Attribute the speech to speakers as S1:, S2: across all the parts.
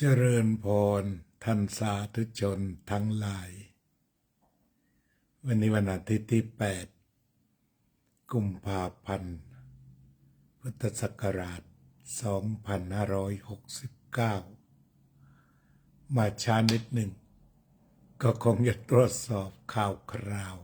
S1: เจริญพรท่านสาธุชนทั้งหลาย วันนี้วันอาทิตย์ที่ 8 กุมภาพันธ์ พุทธศักราช 2569 มาช้านิดหนึ่ง ก็คงจะตรวจสอบข่าวคราว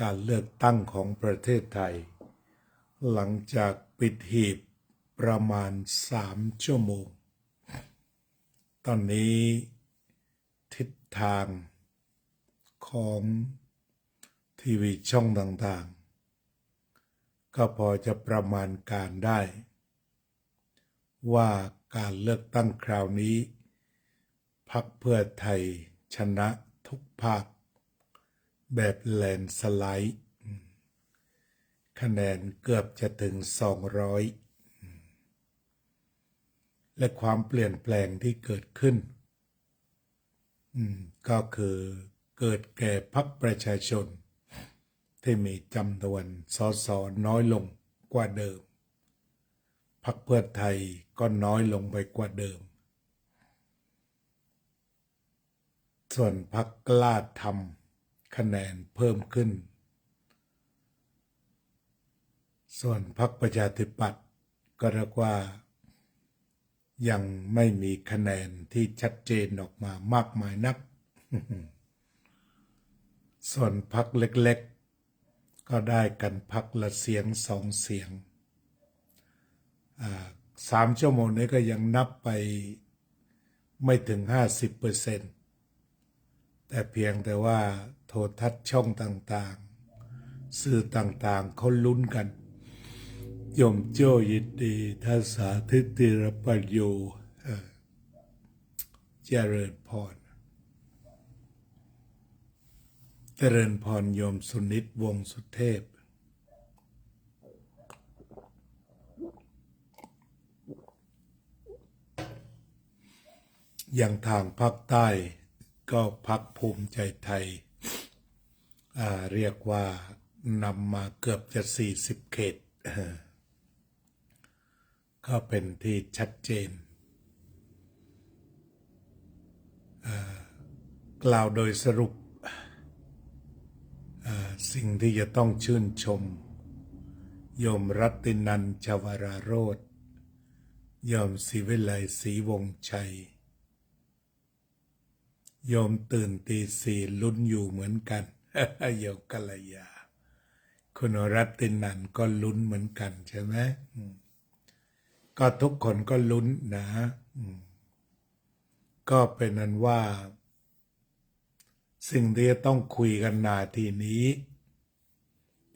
S1: การเลือกตั้งของประเทศไทย หลังจากปิดหีบประมาณสามชั่วโมง ตอนนี้ทิศทางของทีวีช่องต่างๆ ก็พอจะประมาณการได้ ว่าการเลือกตั้งคราวนี้พรรคเพื่อไทยชนะทุกภาค แบบแลนสไลด์ คะแนนเกือบจะถึง 200 และความเปลี่ยนแปลงที่เกิดขึ้นอืมก็คือเกิดแก่พรรคประชาชน ที่มีจำนวนสสน้อยลงกว่าเดิมพรรคเพื่อไทยก็น้อยลงไปกว่าเดิม ส่วนพรรคกล้าทำคะแนนเพิ่มขึ้น ส่วนพรรคประชาธิปัตย์ก็เรียกว่า ยังไม่มีคะแนนที่ชัดเจนออกมามากมายนัก ส่วนพักเล็กๆ ก็ได้กันพักละเสียงสองเสียงสามชั่วโมงนี้ก็ยังนับไปไม่ถึงห้าสิบเปอร์เซ็นต์แต่เพียงแต่ว่าโทรทัศน์ช่องต่างๆ สื่อต่างๆเขาลุ้นกัน ยมโจ้ยินดีทัสาธิติรปัญโยเอ่อเจริญพร เจริญพรโยมสุนิตวงสุเทพ อย่างทางภาคใต้ก็พักภูมิใจไทย เรียกว่านำมาเกือบจะสี่สิบเขต ก็เป็นที่ชัดเจน กล่าวโดยสรุป สิ่งที่จะต้องชื่นชม โยมรัตินันชวราโรธโยมศรีวิไลศรีวงชัย โยมตื่นตีสี่ลุ้นอยู่เหมือนกันโยมกัลยา คุณรัตินันก็ลุ้นเหมือนกันใช่ไหม ก็ทุกคนก็ลุ้นนะก็เป็นนั้นว่า สิ่งที่จะต้องคุยกันนาทีนี้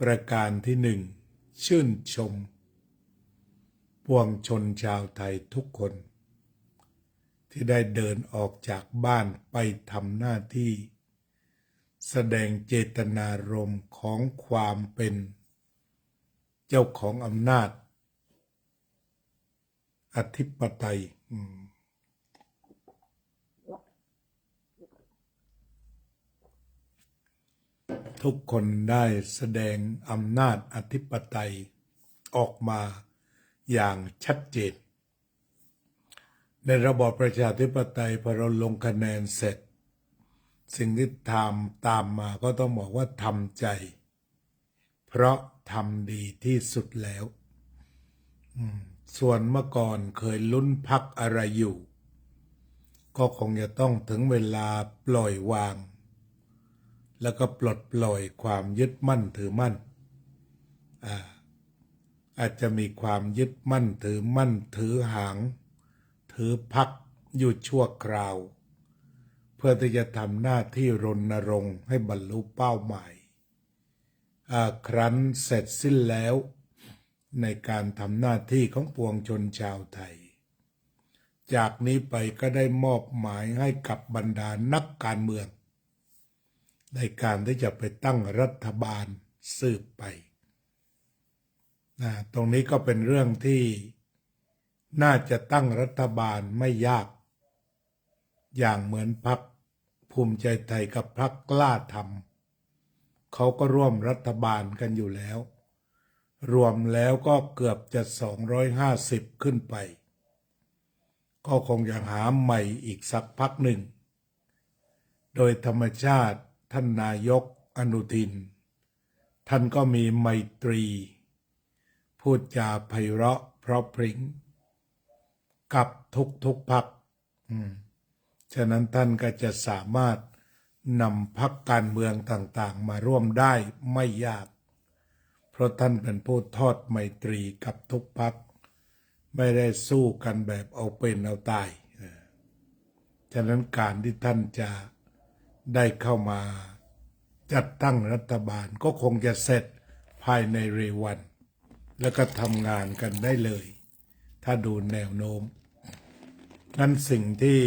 S1: ประการที่หนึ่ง ชื่นชม ปวงชนชาวไทยทุกคน ที่ได้เดินออกจากบ้านไปทำหน้าที่ แสดงเจตนารมณ์ของความเป็น เจ้าของอำนาจ อธิปไตยทุกคนได้แสดงอำนาจอธิปไตยออกมาอย่างชัดเจน ในระบอบประชาธิปไตยพอเราลงคะแนนเสร็จ สิ่งที่ทำตามมาก็ต้องบอกว่าทำใจ เพราะทำดีที่สุดแล้ว อืม ส่วนเมื่อก่อนเคยลุ้นพักอะไรอยู่ ก็คงจะต้องถึงเวลาปล่อยวาง แล้วก็ปลดปล่อยความยึดมั่นถือมั่นอาอาจจะมีความยึดมั่นถือมั่นถือหาง ถือพักอยู่ชั่วคราว เพื่อที่จะทำหน้าที่รณรงค์ให้บรรลุเป้าหมายครั้นเสร็จสิ้นแล้ว ในการทำหน้าที่ของปวงชนชาวไทย จากนี้ไปก็ได้มอบหมายให้กับบรรดานักการเมือง ในการที่จะไปตั้งรัฐบาลสืบไปนะตรงนี้ก็เป็นเรื่องที่น่าจะตั้งรัฐบาลไม่ยาก อย่างเหมือนพักภูมิใจไทยกับพักกล้าทำเขาก็ร่วมรัฐบาลกันอยู่แล้ว รวมแล้วก็เกือบจะ 250 ขึ้นไป ก็คงจะหาใหม่อีกสักพักหนึ่ง โดยธรรมชาติท่านนายกอนุทิน ท่านก็มีไมตรี พูดจาไพเราะเพราะพริ้ง กับทุกทุกพักฉะนั้นท่านก็จะสามารถนำพักการเมืองต่างๆ มาร่วมได้ไม่ยาก เพราะท่านเป็นผู้ทอดไมตรีกับทุกพัก ไม่ได้สู้กันแบบเอาเป็นเอาตายฉะนั้นการที่ท่านจะได้เข้ามาจัดตั้งรัฐบาลก็คงจะเสร็จภายในเร็ววัน แล้วก็ทำงานกันได้เลย ถ้าดูแนวโน้ม นั้นสิ่งที่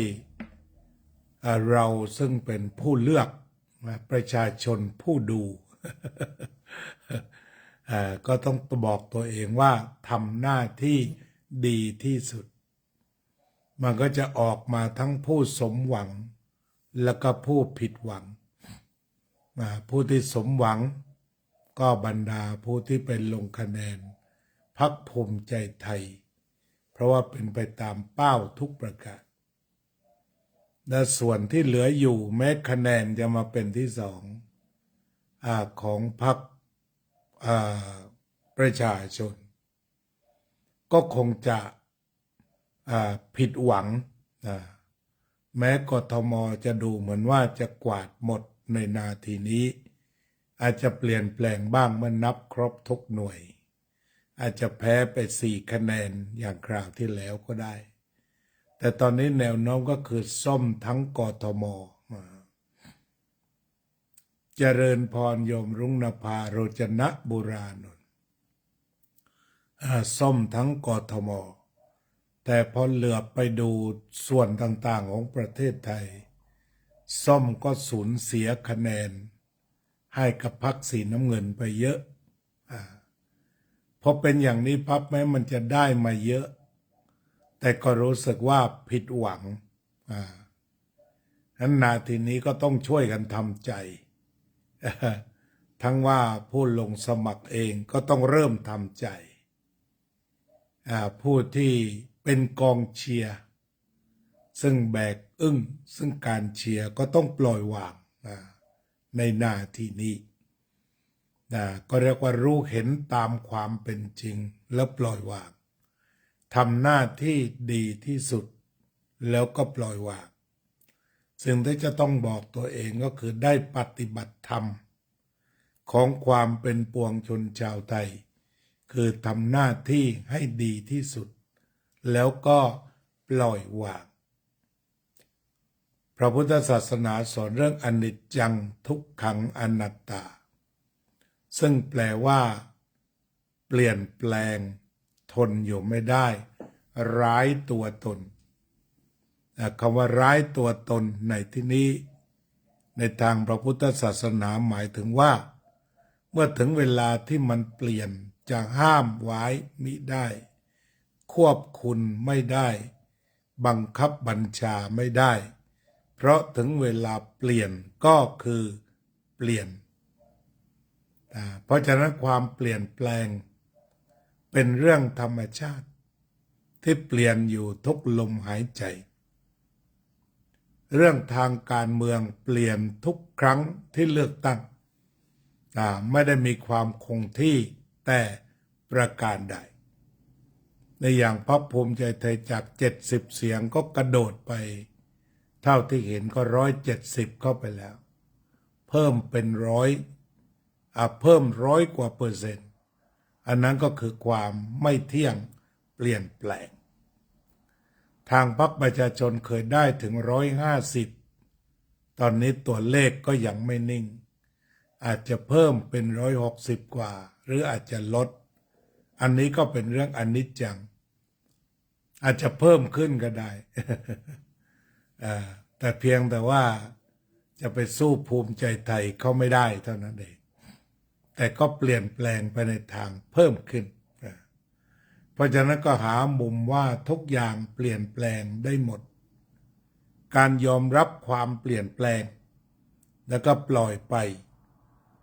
S1: เราซึ่งเป็นผู้เลือกประชาชนผู้ดู ก็ต้องบอกตัวเองว่าทำหน้าที่ดีที่สุด มันก็จะออกมาทั้งผู้สมหวัง แล้วก็ผู้ผิดหวัง ผู้ที่สมหวัง ก็บรรดาผู้ที่เป็นลงคะแนน พักภูมิใจไทย เพราะว่าเป็นไปตามเป้าทุกประการและส่วนที่เหลืออยู่แม้คะแนนจะมาเป็นที่สองอของพรรค ประชาชน ก็คงจะผิดหวังแม้กทมจะดูเหมือนว่าจะกวาดหมดในนาทีนี้ อาจจะเปลี่ยนแปลงบ้างเมื่อนับครบทุกหน่วย อาจจะแพ้ไปสี่คะแนนอย่างคราวที่แล้วก็ได้ แต่ตอนนี้แนวโน้มก็คือส้มทั้งกทมอ เจริญพรโยมรุ่งนภาโรจนะบุรานุนอ่าส้มทั้งกทม แต่พอเหลือบไปดูส่วนต่างๆของประเทศไทยส้มก็สูญเสียคะแนน ให้กับพรรคสีน้ำเงินไปเยอะอาพอเป็นอย่างนี้พับแม้มันจะได้มาเยอะ แต่ก็รู้สึกว่าผิดหวังอ่านั้นนาทีนี้ก็ต้องช่วยกันทำใจ ทั้งว่าผู้ลงสมัครเองก็ต้องเริ่มทำใจ ผู้ที่เป็นกองเชียร์ซึ่งแบกอึ้งซึ่งการเชียร์ก็ต้องปล่อยวางในหน้าที่นี้นะก็เรียกว่ารู้เห็นตามความเป็นจริงแล้วปล่อยวางทำหน้าที่ดีที่สุด แล้วก็ปล่อยวาง สิ่งที่จะต้องบอกตัวเองก็คือได้ปฏิบัติธรรม ของความเป็นปวงชนชาวไทย คือทำหน้าที่ให้ดีที่สุด แล้วก็ปล่อยวางพระพุทธศาสนาสอนเรื่องอนิจจังทุกขังอนัตตา ซึ่งแปลว่า เปลี่ยนแปลง ทนอยู่ไม่ได้ ร้ายตัวตน คำว่าร้ายตัวตนในที่นี้ ในทางพระพุทธศาสนาหมายถึงว่า เมื่อถึงเวลาที่มันเปลี่ยนจะห้ามไว้มิได้ ควบคุมไม่ได้ บังคับบัญชาไม่ได้ เพราะถึงเวลาเปลี่ยนก็คือเปลี่ยน เพราะฉะนั้นความเปลี่ยนแปลง เป็นเรื่องธรรมชาติ ที่เปลี่ยนอยู่ทุกลมหายใจ เรื่องทางการเมืองเปลี่ยนทุกครั้งที่เลือกตั้ง ไม่ได้มีความคงที่แต่ประการใด ในอย่างพรรคภูมิใจไทยจาก 70 เสียงก็กระโดดไป เท่าที่เห็นก็ร้อยเจ็ดสิบเข้าไปแล้ว เพิ่มเป็นร้อยอเพิ่มร้อยกว่าเปอร์เซ็นต์ อันนั้นก็คือความไม่เที่ยงเปลี่ยนแปลง ทางพรรคประชาชนเคยได้ถึงร้อยห้าสิบตอนนี้ตัวเลขก็ยังไม่นิ่ง อาจจะเพิ่มเป็นร้อยหกสิบกว่า หรืออาจจะลด อันนี้ก็เป็นเรื่องอนิจจัง อาจจะเพิ่มขึ้นก็ได้ แต่เพียงแต่ว่าจะไปสู้ภูมิใจไทยเขาไม่ได้เท่านั้นเอง แต่ก็เปลี่ยนแปลงไปในทางเพิ่มขึ้น เพราะฉะนั้นก็หามุมว่าทุกอย่างเปลี่ยนแปลงได้หมด การยอมรับความเปลี่ยนแปลง แล้วก็ปล่อยไป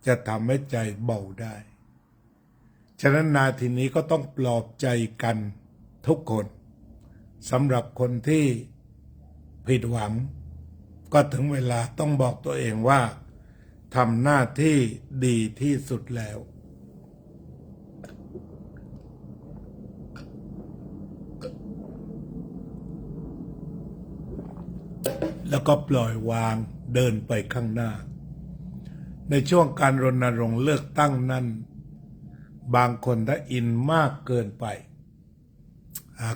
S1: จะทำให้ใจเบาได้ ฉะนั้นนาทีนี้ก็ต้องปลอบใจกันทุกคนสำหรับคนที่ผิดหวัง ก็ถึงเวลาต้องบอกตัวเองว่าทำหน้าที่ดีที่สุดแล้ว แล้วก็ปล่อยวางเดินไปข้างหน้า ในช่วงการรณรงค์เลือกตั้งนั้น บางคนถ้าอินมากเกินไป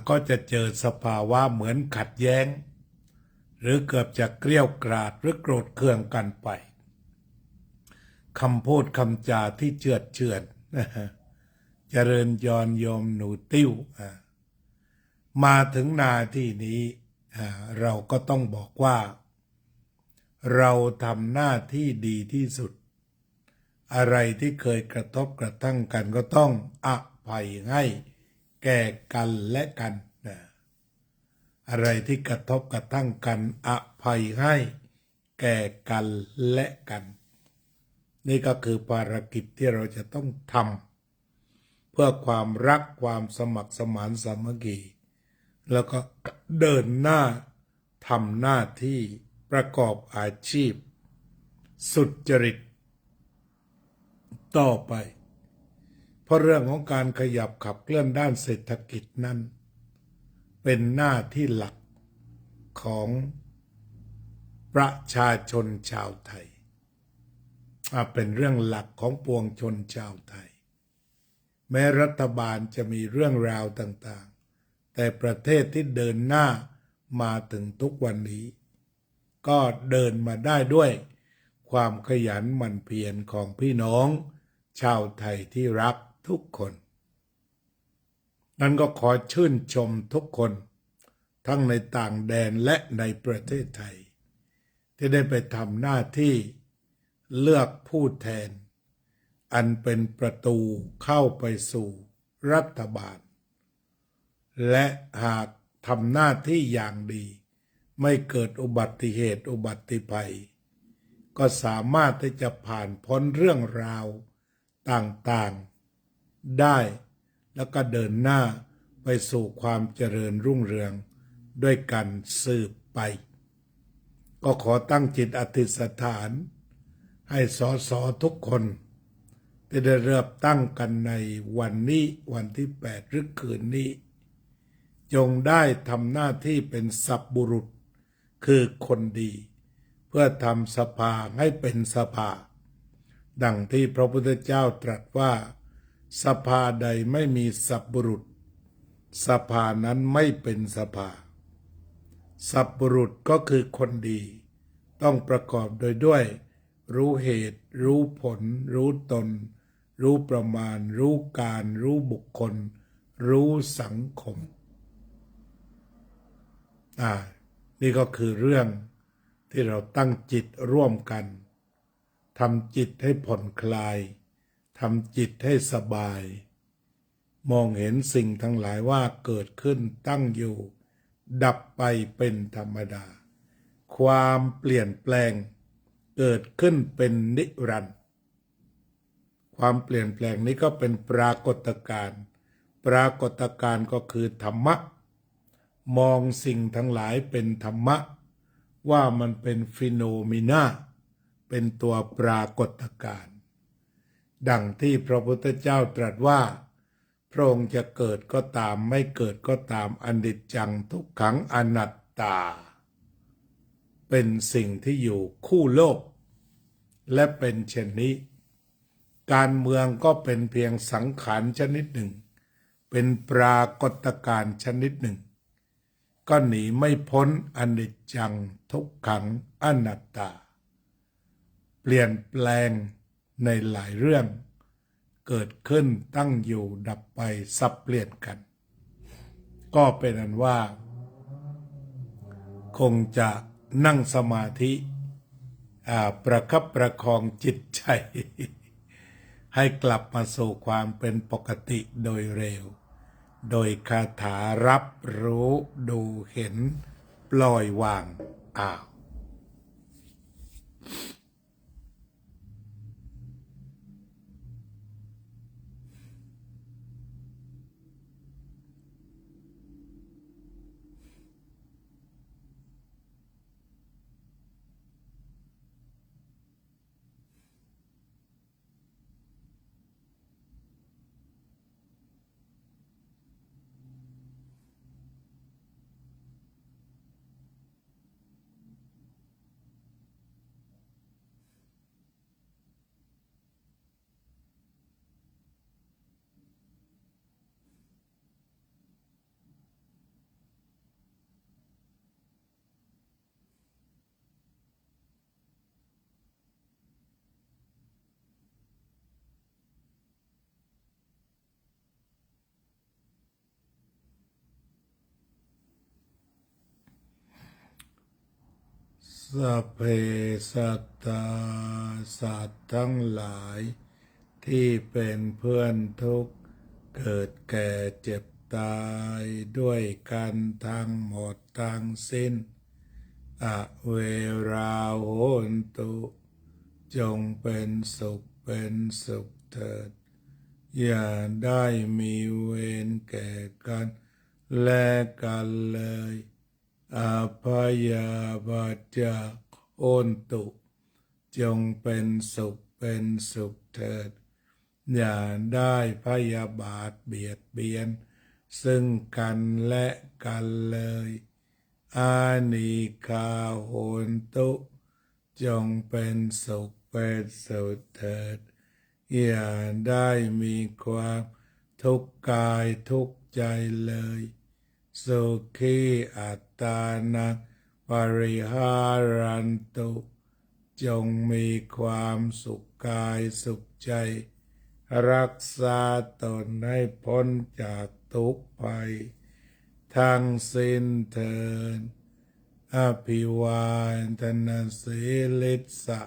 S1: ก็จะเจอสภาวะเหมือนขัดแย้ง หรือเกือบจะเกลี้ยวกราดหรือโกรธเคืองกันไปคำพูดคำจาที่เจือดเชือนเจริญยอนโยมหนูติ้ว มาถึงนาที่นี้ เราก็ต้องบอกว่า เราทำหน้าที่ดีที่สุด อะไรที่เคยกระทบกระทั่งกันก็ต้องอภัยให้แก่กันและกันนะอะไรที่กระทบกระทั่งกันอภัยให้แก่กันและกัน นี่ก็คือภารกิจที่เราจะต้องทำเพื่อความรักความสมัครสมานสามัคคี แล้วก็เดินหน้าทำหน้าที่ประกอบอาชีพ สุจริต ต่อไป เพราะเรื่องของการขยับขับเคลื่อนด้านเศรษฐกิจนั้น เป็นหน้าที่หลักของประชาชนชาวไทยอะเป็นเรื่องหลักของปวงชนชาวไทย แม้รัฐบาลจะมีเรื่องราวต่าง แต่ประเทศที่เดินหน้ามาถึงทุกวันนี้ ก็เดินมาได้ด้วย ความขยันหมั่นเพียรของพี่น้อง ชาวไทยที่รักทุกคน นั้นก็ขอชื่นชมทุกคน ทั้งในต่างแดนและในประเทศไทย ที่ได้ไปทำหน้าที่เลือกผู้แทน อันเป็นประตูเข้าไปสู่รัฐบาล และหากทำหน้าที่อย่างดี ไม่เกิดอุบัติเหตุอุบัติภัย ก็สามารถที่จะผ่านพ้นเรื่องราวต่างๆ ได้ แล้วก็เดินหน้าไปสู่ความเจริญรุ่งเรืองด้วยกันสืบไป ก็ขอตั้งจิตอธิษฐาน ให้สอสอทุกคนที่ได้เริ่มตั้งกันในวันนี้วันที่แปดหรือคืนนี้ จงได้ทำหน้าที่เป็นสับบุรุษ คือคนดี เพื่อทำสภาให้เป็นสภา ดังที่พระพุทธเจ้าตรัสว่า สภาใดไม่มีสับบุรุษ สภานั้นไม่เป็นสภา สับบุรุษก็คือคนดี ต้องประกอบโดยด้วย รู้เหตุ รู้ผล รู้ตน รู้ประมาณ รู้การ รู้บุคคล รู้สังคม อ่า นี่ก็คือเรื่องที่เราตั้งจิตร่วมกันทำจิตให้ผ่อนคลายทำจิตให้สบาย มองเห็นสิ่งทั้งหลายว่าเกิดขึ้นตั้งอยู่ ดับไปเป็นธรรมดา ความเปลี่ยนแปลง เกิดขึ้นเป็นนิรันดร์ความเปลี่ยนแปลงนี้ก็เป็นปรากฏการณ์ ปรากฏการณ์ก็คือธรรมะ มองสิ่งทั้งหลายเป็นธรรมะ ว่ามันเป็นฟิโนมินาเป็นตัวปรากฏการณ์ดังที่พระพุทธเจ้าตรัสว่า พระองค์จะเกิดก็ตามไม่เกิดก็ตามอนิจจังทุกขังอนัตตา เป็นสิ่งที่อยู่คู่โลก และเป็นเช่นนี้ การเมืองก็เป็นเพียงสังขารชนิดหนึ่ง เป็นปรากฏการณ์ชนิดหนึ่ง ก็หนีไม่พ้นอนิจจังทุกขังอนัตตา เปลี่ยนแปลงในหลายเรื่อง เกิดขึ้นตั้งอยู่ดับไปสับเปลี่ยนกัน ก็เป็นอันว่า คงจะนั่งสมาธิาประคับประคองจิตใจ ให้กลับมาสู่ความเป็นปกติโดยเร็ว โดยคาถารับรู้ดูเห็น ปล่อยวางอ้าว สัพเพสัตตาสัตว์ทั้งหลาย ที่เป็นเพื่อนทุกข์ เกิดแก่เจ็บตายด้วยกันทั้งหมดทั้งสิ้น อเวราโหนตุ จงเป็นสุขเป็นสุขเถิด อย่าได้มีเวรแก่กัน และกันเลย อาพยาบาจาโอนตุ จงเป็นสุขเป็นสุขเถิด อย่าได้พยาบาทเบียดเบียน ซึ่งกันและกันเลย อานิคาโหนตุ จงเป็นสุขเป็นสุขเถิด อย่าได้มีความทุกข์กายทุกข์ใจเลย สุขีอัตานังปริหารันตุ จงมีความสุขกายสุขใจ รักษาตนให้พ้นจากทุกข์ภัยทั้งสิ้นเทินอภิวาทนาสีลิสะ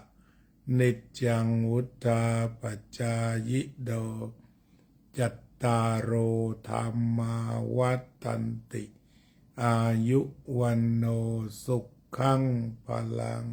S1: นิจังวุธาปจายิโดจัต ตาโรธรรมาวัตันติ อายุวันโนสุขขังพลัง